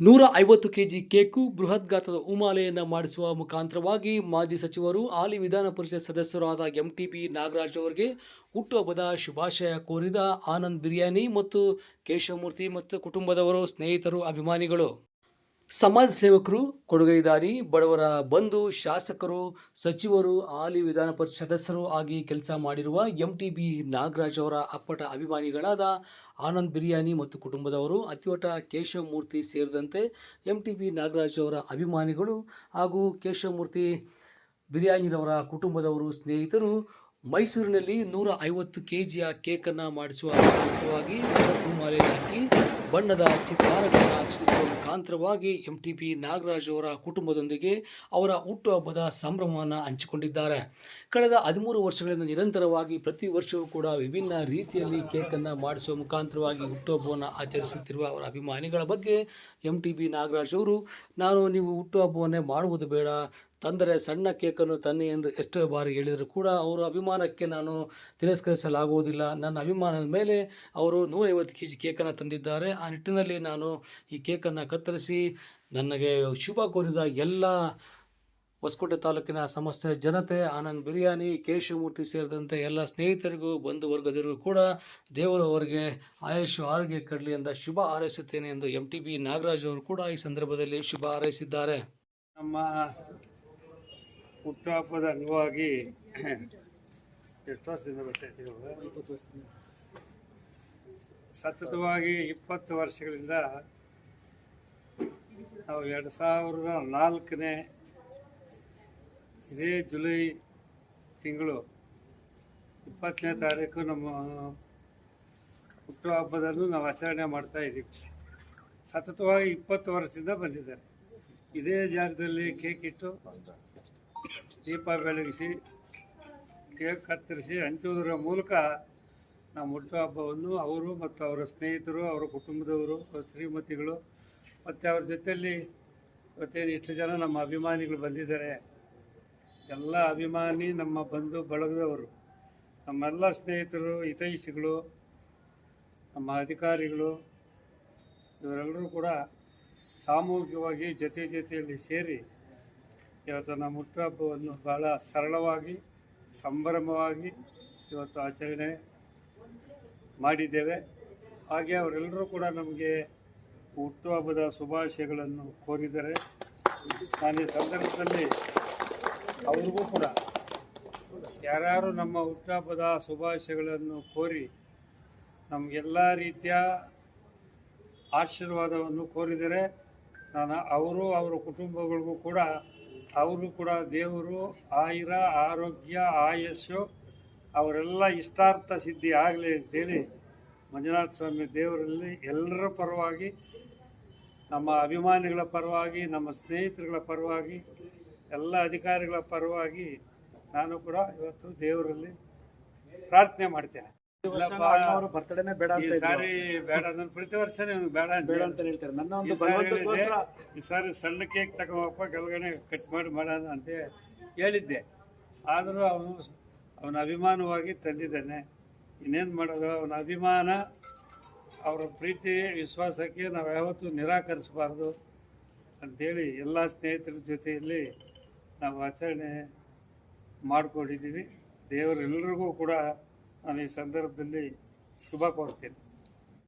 ನೂರ ಐವತ್ತು KG cake ಬೃಹತ್ ಗಾತ್ರದ ಉಮಾಲೆಯನ್ನು ಮಾಡಿಸುವ ಮುಖಾಂತರವಾಗಿ ಮಾಜಿ ಸಚಿವರು ಹಾಲಿ ವಿಧಾನ ಪರಿಷತ್ ಸದಸ್ಯರಾದ ಎಂ ಟಿ ಪಿ ನಾಗರಾಜ್ ಅವರಿಗೆ ಹುಟ್ಟುಹಬ್ಬದ ಶುಭಾಶಯ ಕೋರಿದ ಆನಂದ್ ಬಿರಿಯಾನಿ ಮತ್ತು ಕೇಶವಮೂರ್ತಿ ಮತ್ತು ಕುಟುಂಬದವರು ಸ್ನೇಹಿತರು ಅಭಿಮಾನಿಗಳು. ಸಮಾಜ ಸೇವಕರು, ಕೊಡುಗೈದಾರಿ, ಬಡವರ ಬಂಧು, ಶಾಸಕರು, ಸಚಿವರು, ಹಾಲಿ ವಿಧಾನ ಪರಿಷತ್ ಸದಸ್ಯರು ಆಗಿ ಕೆಲಸ ಮಾಡಿರುವ ಎಂ ಟಿ ಬಿ ನಾಗರಾಜ್ ಅವರ ಅಪ್ಪಟ ಅಭಿಮಾನಿಗಳಾದ ಆನಂದ್ ಬಿರಿಯಾನಿ ಮತ್ತು ಕುಟುಂಬದವರು, ಅತಿವಟ ಕೇಶವಮೂರ್ತಿ ಸೇರಿದಂತೆ ಎಂ ಟಿ ಬಿ ನಾಗರಾಜ್ ಅವರ ಅಭಿಮಾನಿಗಳು ಹಾಗೂ ಕೇಶವಮೂರ್ತಿ ಬಿರಿಯಾನಿರವರ ಕುಟುಂಬದವರು ಸ್ನೇಹಿತರು ಮೈಸೂರಿನಲ್ಲಿ ನೂರ ಐವತ್ತು ಕೆ ಜಿಯ ಕೇಕನ್ನು ಮಾಡಿಸುವ ಮುಖ್ಯವಾಗಿ ಹಾಕಿ ಬಣ್ಣದ ಚಿತ್ರಗಳನ್ನು ಸೃಷ್ಟಿಸುವ ಮುಖಾಂತರವಾಗಿ ಎಂ ಟಿ ಪಿ ನಾಗರಾಜ್ ಅವರ ಕುಟುಂಬದೊಂದಿಗೆ ಅವರ ಹುಟ್ಟುಹಬ್ಬದ ಸಂಭ್ರಮವನ್ನು ಹಂಚಿಕೊಂಡಿದ್ದಾರೆ. ಕಳೆದ ಹದಿಮೂರು ವರ್ಷಗಳಿಂದ ನಿರಂತರವಾಗಿ ಪ್ರತಿ ವರ್ಷವೂ ಕೂಡ ವಿಭಿನ್ನ ರೀತಿಯಲ್ಲಿ ಕೇಕನ್ನು ಮಾಡಿಸುವ ಮುಖಾಂತರವಾಗಿ ಹುಟ್ಟುಹಬ್ಬವನ್ನು ಆಚರಿಸುತ್ತಿರುವ ಅವರ ಅಭಿಮಾನಿಗಳ ಬಗ್ಗೆ ಎಂ ಟಿ ಬಿ ನಾಗರಾಜ್ ಅವರು, ನಾನು ನೀವು ಹುಟ್ಟುಹಬ್ಬವನ್ನೇ ಮಾಡುವುದು ಬೇಡ ತಂದರೆ ಸಣ್ಣ ಕೇಕನ್ನು ತನ್ನಿ ಎಂದು ಎಷ್ಟೋ ಬಾರಿ ಹೇಳಿದರೂ ಕೂಡ ಅವರ ಅಭಿಮಾನಕ್ಕೆ ನಾನು ತಿರಸ್ಕರಿಸಲಾಗುವುದಿಲ್ಲ. ನನ್ನ ಅಭಿಮಾನದ ಮೇಲೆ ಅವರು ನೂರೈವತ್ತು ಕೆ ಜಿ ಕೇಕನ್ನು ತಂದಿದ್ದಾರೆ. ಆ ನಿಟ್ಟಿನಲ್ಲಿ ನಾನು ಈ ಕೇಕನ್ನು ಕತ್ತರಿಸಿ ನನಗೆ ಶುಭ ಕೋರಿದ ಎಲ್ಲ ಹೊಸಕೋಟೆ ತಾಲೂಕಿನ ಸಮಸ್ತ ಜನತೆ, ಆನಂದ್ ಬಿರಿಯಾನಿ, ಕೇಶವಮೂರ್ತಿ ಸೇರಿದಂತೆ ಎಲ್ಲ ಸ್ನೇಹಿತರಿಗೂ ಬಂಧು ವರ್ಗದವರಿಗೂ ಕೂಡ ದೇವರು ಅವರಿಗೆ ಆಯುಷು ಆರೋಗ್ಯ ಕಡಲಿ ಅಂತ ಶುಭ ಹಾರೈಸುತ್ತೇನೆ ಎಂದು ಎಂ ಟಿ ಬಿ ನಾಗರಾಜ್ ಅವರು ಕೂಡ ಈ ಸಂದರ್ಭದಲ್ಲಿ ಶುಭ ಹಾರೈಸಿದ್ದಾರೆ. ನಮ್ಮ ಹುಟ್ಟುಹಬ್ಬದ ಅಂಗವಾಗಿ ಎಷ್ಟು ವರ್ಷದಿಂದ ಬರ್ತೈತಿ? ಸತತವಾಗಿ ಇಪ್ಪತ್ತು ವರ್ಷಗಳಿಂದ ನಾವು ಎರಡು ಸಾವಿರದ ನಾಲ್ಕನೇ ಇದೇ ಜುಲೈ ತಿಂಗಳು ಇಪ್ಪತ್ತನೇ ತಾರೀಕು ನಮ್ಮ ಹುಟ್ಟುಹಬ್ಬದನ್ನು ನಾವು ಆಚರಣೆ ಮಾಡ್ತಾ ಇದ್ದೀವಿ ಸತತವಾಗಿ ಇಪ್ಪತ್ತು ವರ್ಷದಿಂದ ಬಂದಿದ್ದಾರೆ ಇದೇ ಜಾಗದಲ್ಲಿ ಕೇಕ್ ಇಟ್ಟು ದೀಪ ಬೆಳಗಿಸಿ, ಕೇಕ್ ಕತ್ತರಿಸಿ ಹಂಚುವುದರ ಮೂಲಕ ನಮ್ಮ ಹುಟ್ಟುಹಬ್ಬವನ್ನು ಅವರು ಮತ್ತು ಅವರ ಸ್ನೇಹಿತರು, ಅವರ ಕುಟುಂಬದವರು ಶ್ರೀಮತಿಗಳು ಮತ್ತು ಅವ್ರ ಜೊತೆಯಲ್ಲಿ ಇವತ್ತೇನು ಇಷ್ಟು ಜನ ನಮ್ಮ ಅಭಿಮಾನಿಗಳು ಬಂದಿದ್ದಾರೆ. ಎಲ್ಲ ಅಭಿಮಾನಿ, ನಮ್ಮ ಬಂಧು ಬಳಗದವರು, ನಮ್ಮೆಲ್ಲ ಸ್ನೇಹಿತರು, ಹಿತೈಷಿಗಳು, ನಮ್ಮ ಅಧಿಕಾರಿಗಳು, ಇವರೆಲ್ಲರೂ ಕೂಡ ಸಾಮೂಹಿಕವಾಗಿ ಜೊತೆ ಜೊತೆಯಲ್ಲಿ ಸೇರಿ ಇವತ್ತು ನಮ್ಮ ಹುಟ್ಟುಹಬ್ಬವನ್ನು ಭಾಳ ಸರಳವಾಗಿ, ಸಂಭ್ರಮವಾಗಿ ಇವತ್ತು ಆಚರಣೆ ಮಾಡಿದ್ದೇವೆ. ಹಾಗೆ ಅವರೆಲ್ಲರೂ ಕೂಡ ನಮಗೆ ಹುಟ್ಟುಹಬ್ಬದ ಶುಭಾಶಯಗಳನ್ನು ಕೋರಿದ್ದಾರೆ. ನಾನು ಈ ಸಂದರ್ಭದಲ್ಲಿ ಅವ್ರಿಗೂ ಕೂಡ ಯಾರ್ಯಾರು ನಮ್ಮ ಹುಟ್ಟುಹಬ್ಬದ ಶುಭಾಶಯಗಳನ್ನು ಕೋರಿ ನಮಗೆಲ್ಲ ರೀತಿಯ ಆಶೀರ್ವಾದವನ್ನು ಕೋರಿದರೆ ನಾನು ಅವರು, ಅವರ ಕುಟುಂಬಗಳಿಗೂ ಕೂಡ ಅವರು ಕೂಡ ದೇವರು, ಆಯುರ, ಆರೋಗ್ಯ, ಆಯಸ್ಸು, ಅವರೆಲ್ಲ ಇಷ್ಟಾರ್ಥ ಸಿದ್ಧಿ ಆಗಲಿ ಅಂತೇಳಿ ಮಂಜುನಾಥ ಸ್ವಾಮಿ ದೇವರಲ್ಲಿ ಎಲ್ಲರ ಪರವಾಗಿ, ನಮ್ಮ ಅಭಿಮಾನಿಗಳ ಪರವಾಗಿ, ನಮ್ಮ ಸ್ನೇಹಿತರುಗಳ ಪರವಾಗಿ, ಎಲ್ಲ ಅಧಿಕಾರಿಗಳ ಪರವಾಗಿ ನಾನು ಕೂಡ ಇವತ್ತು ದೇವರಲ್ಲಿ ಪ್ರಾರ್ಥನೆ ಮಾಡ್ತೇನೆ. ಬರ್ತಡೇನೆ ಬೇಡ ಈ ಅಂತ ಸಾರಿ ಬೇಡ ನಾನು ಪ್ರತಿ ವರ್ಷನೇ ಇವ್ನು ಬೇಡ ಅಂತ ಬೇಡ ಅಂತ ಹೇಳ್ತಾರೆ. ನನ್ನ ಈ ಒಂದು ಸಾರಿ ಹೇಳಿದ್ದೆ, ಈ ಸಾರಿ ಸಣ್ಣ ಕೇಕ್ ತಗೋಪ್ಪ ಕೆಳಗಡೆ ಕಟ್ ಮಾಡಿ ಮಾಡೋಣ ಅಂತ ಹೇಳಿದ್ದೆ. ಆದರೂ ಅವನು ಅವನ ಅಭಿಮಾನವಾಗಿ ತಂದಿದ್ದಾನೆ. ಇನ್ನೇನು ಮಾಡೋದು ಅವನ ಅಭಿಮಾನ ಅವರ ಪ್ರೀತಿ ವಿಶ್ವಾಸಕ್ಕೆ ನಾವು ಯಾವತ್ತೂ ನಿರಾಕರಿಸಬಾರ್ದು ಅಂಥೇಳಿ ಎಲ್ಲ ಸ್ನೇಹಿತರ ಜೊತೆಯಲ್ಲಿ ನಾವು ಆಚರಣೆ ಮಾಡಿಕೊಂಡಿದ್ದೀವಿ. ದೇವರೆಲ್ಲರಿಗೂ ಕೂಡ ನಾನು ಈ ಸಂದರ್ಭದಲ್ಲಿ ಶುಭ ಕೋರ್ತೀನಿ